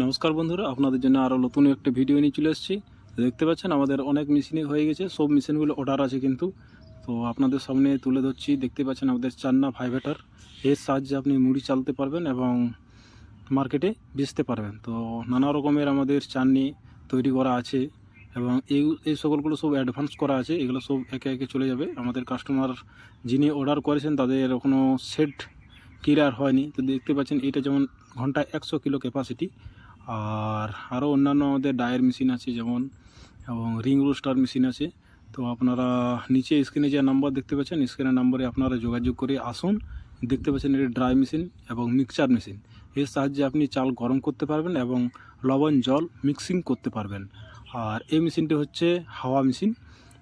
নমস্কার বন্ধুরা, আপনাদের জন্য আরও নতুন একটা ভিডিও নিয়ে চলে এসেছি। দেখতে পাচ্ছেন, আমাদের অনেক মেশিনই হয়ে গেছে, সব মেশিনগুলো অর্ডার আছে কিন্তু। তো আপনাদের সামনে তুলে ধরছি, দেখতে পাচ্ছেন আমাদের চান্না ফাইভেটার এর সাহায্যে আপনি মুড়ি চালতে পারবেন এবং মার্কেটে বেচতে পারবেন। তো নানা রকমের আমাদের চাননি তৈরি করা আছে এবং এই এই সকলগুলো সব অ্যাডভান্স করা আছে, এগুলো সব একে একে চলে যাবে। আমাদের কাস্টমার যিনি অর্ডার করেছেন, তাদের কোনো সেট ক্লিয়ার হয়নি। তো দেখতে পাচ্ছেন, এটা যেমন ঘন্টায় একশো কিলো ক্যাপাসিটি আর আরও অন্যান্য আমাদের ডায়ের মেশিন আছে, যেমন, এবং রিং রোস্টার মেশিন আছে। তো আপনারা নিচে স্ক্রিনে যে নাম্বার দেখতে পাচ্ছেন স্ক্রিনের নাম্বারে আপনারা যোগাযোগ করে আসুন। দেখতে পাচ্ছেন এটি ড্রাই মেশিন এবং মিক্সচার মেশিন এর সাহায্যে আপনি চাল গরম করতে পারবেন এবং লবণ, জল মিক্সিং করতে পারবেন। আর এই মেশিনটি হচ্ছে হাওয়া মেশিন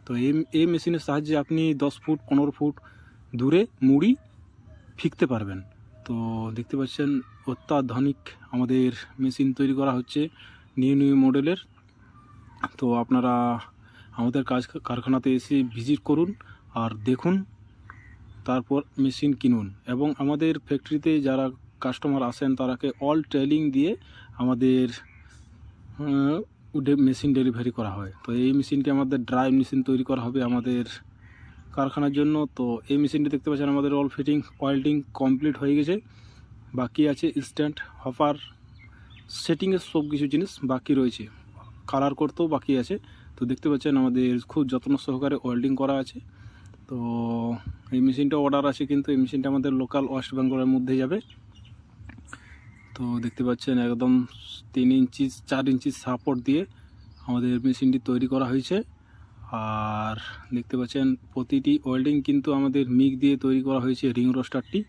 তো এই এই মেশিনের সাহায্যে আপনি দশ ফুট, পনেরো ফুট দূরে মুড়ি ফিকতে পারবেন। তো দেখতে পাচ্ছেন অত্যাধুনিক আমাদের মেশিন তৈরি করা হচ্ছে, নিউ নিউ মডেলের। তো আপনারা আমাদের কাজ কারখানাতে এসে ভিজিট করুন আর দেখুন, তারপর মেশিন কিনুন। এবং আমাদের ফ্যাক্টরিতে যারা কাস্টমার আসেন, তারাকে অল ট্রেলিং দিয়ে আমাদের মেশিন ডেলিভারি করা হয়। তো এই মেশিনটি আমাদের ড্রাই মেশিন তৈরি করা হবে আমাদের কারখানার জন্য। তো এই মেশিনটি দেখতে পাচ্ছেন, আমাদের অল ফিটিং ওয়েল্ডিং কমপ্লিট হয়ে গেছে। বাকি আছে স্ট্যান্ড হফার সেটিংয়ের সব কিছু জিনিস বাকি রয়েছে। কালার করতেও বাকি আছে। তো দেখতে পাচ্ছেন, আমাদের খুব যত্ন সহকারে ওয়েল্ডিং করা আছে। তো এই মেশিনটা অর্ডার আছে কিন্তু, এই মেশিনটা আমাদের লোকাল ওয়েস্ট বেঙ্গলের মধ্যে যাবে। তো দেখতে পাচ্ছেন, একদম তিন ইঞ্চি চার ইঞ্চি সাপোর্ট দিয়ে আমাদের মেশিনটি তৈরি করা হয়েছে। আর দেখতে পাচ্ছেন, প্রতিটি ওয়েল্ডিং কিন্তু আমাদের মিগ দিয়ে তৈরি করা হয়েছে রিং রোস্টারটি।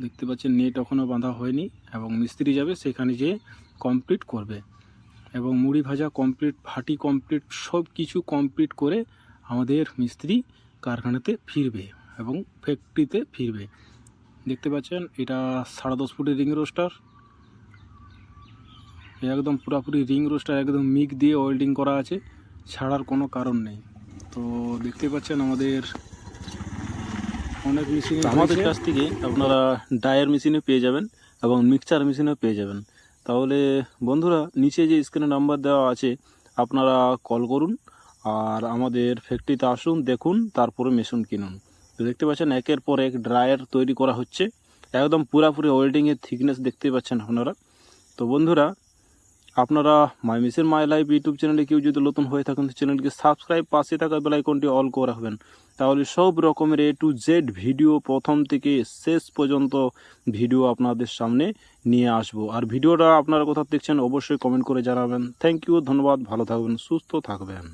দেখতে পাচ্ছেন, নেট এখনও বাঁধা হয়নি এবং মিস্ত্রি যাবে সেখানে যেয়ে কমপ্লিট করবে। এবং মুড়ি ভাজা কমপ্লিট ভাটি কমপ্লিট সব কিছু কমপ্লিট করে আমাদের মিস্ত্রি কারখানাতে ফিরবে এবং ফ্যাক্টরিতে ফিরবে। দেখতে পাচ্ছেন, এটা সাড়ে দশ ফুটের রিং রোস্টার। একদম পুরাপুরি রিং রোস্টার, একদম মিক দিয়ে ওয়েল্ডিং করা আছে। ছাড়ার কোনো কারণ নেই। তো দেখতে পাচ্ছেন আমাদের অনেক মেশিন আমাদের কাছ থেকে আপনারা ডায়ার মেশিনে পেয়ে যাবেন এবং মিক্সচার মেশিনেও পেয়ে যাবেন। তাহলে বন্ধুরা নিচে যে স্ক্রিনে নাম্বার দেওয়া আছে আপনারা কল করুন আর আমাদের ফ্যাক্টরিতে আসুন দেখুন তারপরে মেশিন কিনুন। তো দেখতে পাচ্ছেন একের পর এক ড্রায়ার তৈরি করা হচ্ছে। একদম পুরাপুরি ওয়েল্ডিংয়ের থিকনেস দেখতে পাচ্ছেন আপনারা। তো বন্ধুরা আপনারা মাই মিসের মাই লাইফ ইউটিউব চ্যানেলে কেউ যদি নতুন হয়ে থাকেন, তো চ্যানেলকে সাবস্ক্রাইব পাশে থাকা বেলাইকনটি অল করে রাখবেন। তাহলে সব রকমের এ টু জেড ভিডিও প্রথম থেকে শেষ পর্যন্ত ভিডিও আপনাদের সামনে নিয়ে আসব। আর ভিডিওটা আপনারা কোথাও দেখছেন, অবশ্যই কমেন্ট করে জানাবেন। থ্যাংক ইউ ধন্যবাদ, ভালো থাকবেন, সুস্থ থাকবেন।